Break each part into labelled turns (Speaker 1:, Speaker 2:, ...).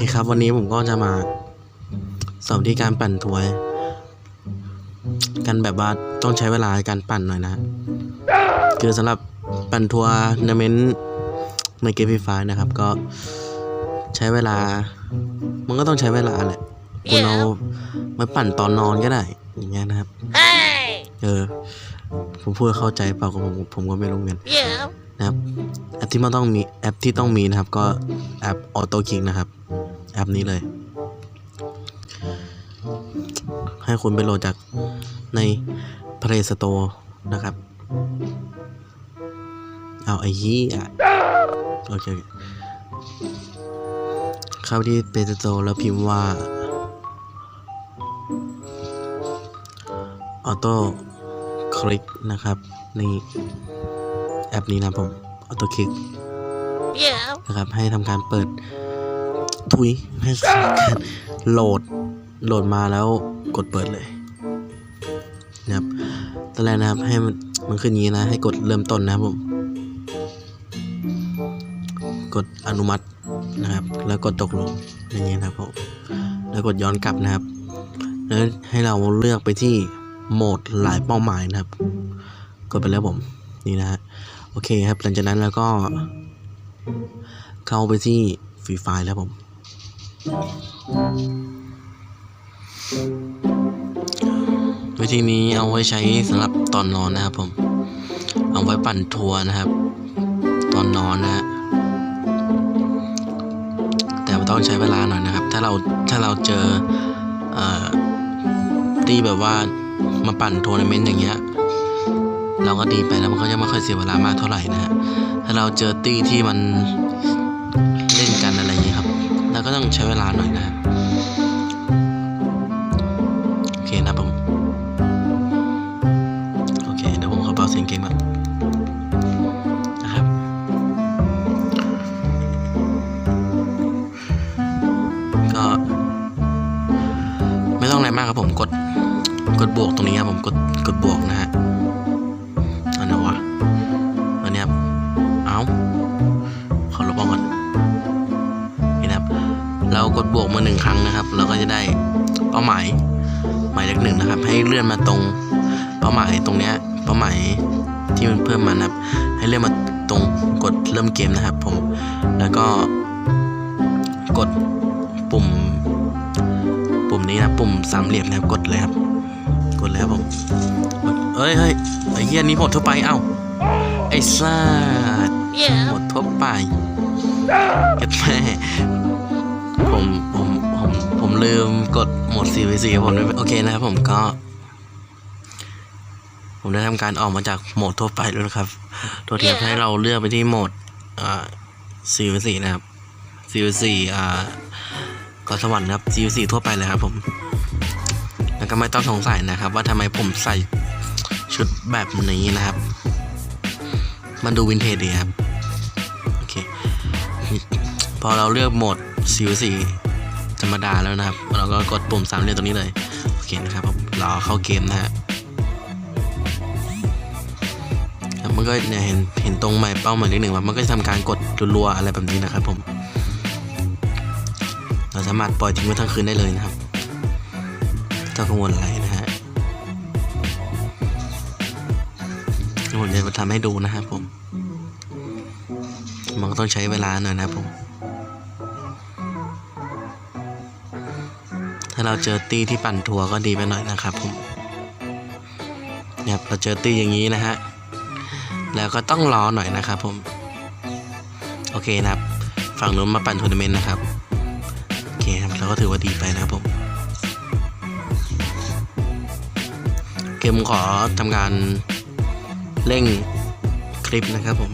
Speaker 1: เคครับ วันนี้ผมก็จะมาสอนวิธีการปั่นทัวร์กันแบบว่าต้องใช้เวลาในการปั่นหน่อยนะ คือสำหรับปั่นทัวร์นาเมนในเกมฟรีไฟนะครับ ก็ใช้เวลา มันก็ต้องใช้เวลาแหละคุณเอามาปั่นตอนนอนก็ได้ อย่างเงี้ยนะครับ
Speaker 2: Hey!
Speaker 1: เออ ผมพูดเข้าใจเปล่าก็ผมผมก็ไม่รู้เหมือนกัน
Speaker 2: Yeah.
Speaker 1: นะครับแอปที่มันต้องมีแอปที่ต้องมีนะครับ ก็แอป Auto King นะครับ แอปนี้เลย ให้คุณไปโหลดจากใน Play Store นะครับ เอาไอ้ยี่อะโอเคโอเคเข้าที่ Play Store แล้วพิมพ์ว่า Auto Click นะครับ นี่ แอปนี้นะครับผม Auto Click
Speaker 2: Yeah.
Speaker 1: นะครับ ให้ทำการเปิด ทุยให้ทำการโหลดโหลดมาแล้วกดเปิดเลยนะครับตอนแรกนะครับให้มันมันขึ้นงนี้นะ ให้กดเริ่มต้นนะครับผมกดอนุมัตินะครับ แล้วกดตกลงอย่างนี้นะครับผมแล้วกดย้อนกลับนะครับ แล้วให้เราเลือกไปที่โหมดหลายเป้าหมายนะครับ กดไปแล้วผมนี่นะฮะโอเคครับหลังจากนั้นแล้วก็เข้าไปที่ฟรีไฟล์แล้วผม วิธีนี้เอาไว้ใช้สำหรับตอนนอนนะครับผม เอาไว้ปั่นทัวร์นะครับ ตอนนอนนะฮะแต่ต้องใช้เวลาหน่อยนะครับ ถ้าเราถ้าเราเจอเอ่อตีแบบว่ามาปั่นทัวร์นาเมนต์อย่างเงี้ยเราก็ดีไปแล้วมันก็จะไม่ค่อยเสียเวลามากเท่าไหร่นะฮะถ้าเราเจอตี้ที่มัน ใช้เวลาหน่อยนะฮะโอเคนะผมโอเคเดี๋ยวผมขอเบาเสียงเกมก่อนนะครับก็ไม่ต้องอะไรมากครับผมกดกดบวกตรงนี้ครับผมกดกดบวกนะฮะอันไหนวะอันนี้ครับเอาข กดบวกมาหนึ่งครั้งนะครับ เราก็จะได้เป้าหมายหมายเลขหนึ่งนะครับ ให้เลื่อนมาตรงเป้าหมายตรงเนี้ยเป้าหมายที่มันเพิ่มมานะครับ ให้เลื่อนมาตรงกดเริ่มเกมนะครับ ผม แล้วก็กดปุ่ม ปุ่มนี้นะปุ่มสามเหลี่ยมนะครับกดเลยครับ กดเลยครับผมกดเอ้ยเฮ้ยไอ้เหี้ยนี้หมดทั่วไปเอ้าไอ้ซ่าด
Speaker 2: Yeah.
Speaker 1: หมดทั่วไปเก็บแม่ ผมผมผมผมลืมกดโหมด 4v4 ผมไม่โอเคนะครับผมก็ ผมได้ทำการออกมาจากโหมดทั่วไปแล้วนะครับ ตัวเทียบให้เราเลือกไปที่โหมดอ่า 4v4 นะครับ 4v4 อ่ากสวรรค์นะครับ 4v4 ทั่วไปเลยครับผมแล้วก็ไม่ต้องสงสัยนะครับ ว่าทำไมผมใส่ชุดแบบนี้นะครับ มันดูวินเทจดีครับ โอเค พอเราเลือกโหมด สีสีธรรมดาแล้วนะครับ เราก็กดปุ่มสามเหลี่ยมตรงนี้เลยโอเคนะครับผมรอเข้าเกมนะฮะมันก็เนี่ยเห็นเห็นตรงหมายเป้าหมายเลขหนึ่งว่ามันก็จะทำการกดรัวๆอะไรแบบนี้นะครับผม เราสามารถปล่อยทิ้งไว้ทั้งคืนได้เลยนะครับต้องกังวลอะไรนะฮะผมจะทำให้ดูนะครับผม มันก็ต้องใช้เวลาหน่อยนะครับผม ถ้าเราเจอตี้ที่ปั่นทัวร์ก็ดีไปหน่อยนะครับผมเนี่ยเราเจอตี้อย่างนี้นะฮะ แล้วก็ต้องรอหน่อยนะครับผม โอเคนะครับ ฝั่งนู้นมาปั่นทัวร์นาเมนต์นะครับ โอเคครับเราก็ถือว่าดีไปนะครับผมเกมขอทำการเร่งคลิปนะครับผม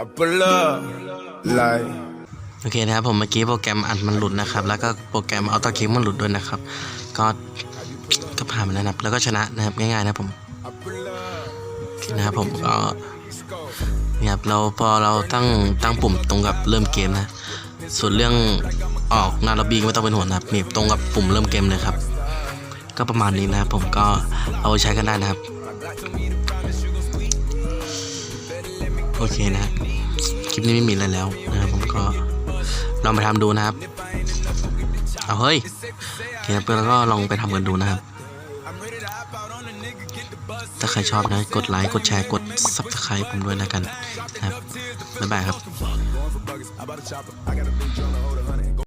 Speaker 3: I pull up like
Speaker 1: โอเคนะครับผมเมื่อกี้โปรแกรมอัดมันหลุดนะครับ แล้วก็โปรแกรมอัลต a คิ k มันหลุดด้วยนะครับ ก็ก็ผ่านมาแล้วนะครับ แล้วก็ชนะนะครับง่ายๆนะครับผม
Speaker 3: I pull up
Speaker 1: นะครับผมก็
Speaker 3: let's go
Speaker 1: เนี่ยครับเราพอเราตั้งตั้งปุ่มตรงกับเริ่มเกมนะ ส่วนเรื่องออกหน้าล็อบบี้ก็ไม่ต้องเป็นห่วงนะครับนี่ตรงกับปุ่มเริ่มเกมเลยครับ ก็ประมาณนี้นะครับผมก็เอาไปใช้กันได้นะครับ โอเคนะฮะ คลิปนี้ไม่มีอะไรแล้วนะครับผมก็ลองไปทำดูนะครับ เอาเฮ้ยเคครับแล้วก็ลองไปทำกันดูนะครับ ถ้าใครชอบนะ กดไลค์กดแชร์กด subscribe ผมด้วยนะกันนะครับบ๊ายบายครับ